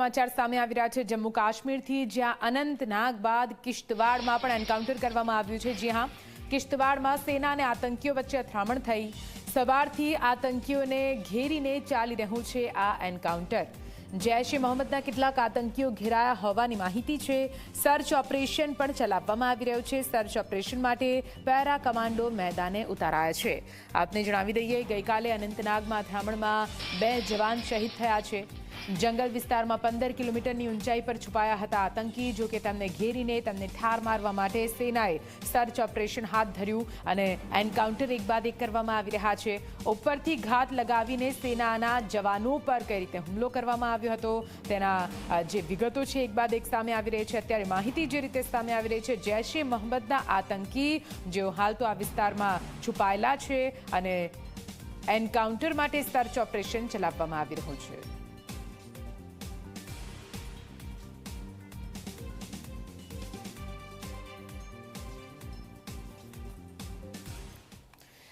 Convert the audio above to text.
સમાચાર સામે આવી રહ્યા છે. જમ્મુ કાશ્મીરથી જ્યાં અનંતનાગ બાદ કિશ્તવાડમાં પણ એન્કાઉન્ટર કરવામાં આવ્યું છે. જી હા, કિશ્તવાડમાં સેના અને આતંકીઓ વચ્ચે અથડામણ થઈ. સવારથી આતંકીઓને ઘેરીને ચાલી રહ્યું છે આ એન્કાઉન્ટર. જૈશ એ મોહમ્મદના કેટલાક આતંકીઓ ઘેરાયા હોવાની માહિતી છે. સર્ચ ઓપરેશન પણ ચલાવવામાં આવી રહ્યું છે. સર્ચ ઓપરેશન માટે પેરા કમાન્ડો મેદાને ઉતારાયા છે. આપને જણાવી દઈએ, ગઈકાલે અનંતનાગમાં અથડામણમાં બે જવાન શહીદ થયા છે. જંગલ વિસ્તારમાં પંદર કિલોમીટરની ઊંચાઈ પર છુપાયા હતા આતંકી, જો કે તેમને ઘેરીને તેમને ઠાર મારવા માટે સેનાએ સર્ચ ઓપરેશન હાથ ધર્યું અને એન્કાઉન્ટર એક બાદ એક કરવામાં આવી રહ્યા છે. ઉપરથી ઘાત લગાવીને સેનાના જવાનો પર કઈ રીતે હુમલો કરવામાં આવ્યો હતો, તેના જે વિગતો છે એક બાદ એક સામે આવી રહી છે. અત્યારે માહિતી જે રીતે સામે આવી રહી છે, જૈશ એ મોહમ્મદના આતંકી, જેઓ હાલ તો આ વિસ્તારમાં છુપાયેલા છે અને એન્કાઉન્ટર માટે સર્ચ ઓપરેશન ચલાવવામાં આવી રહ્યું છે.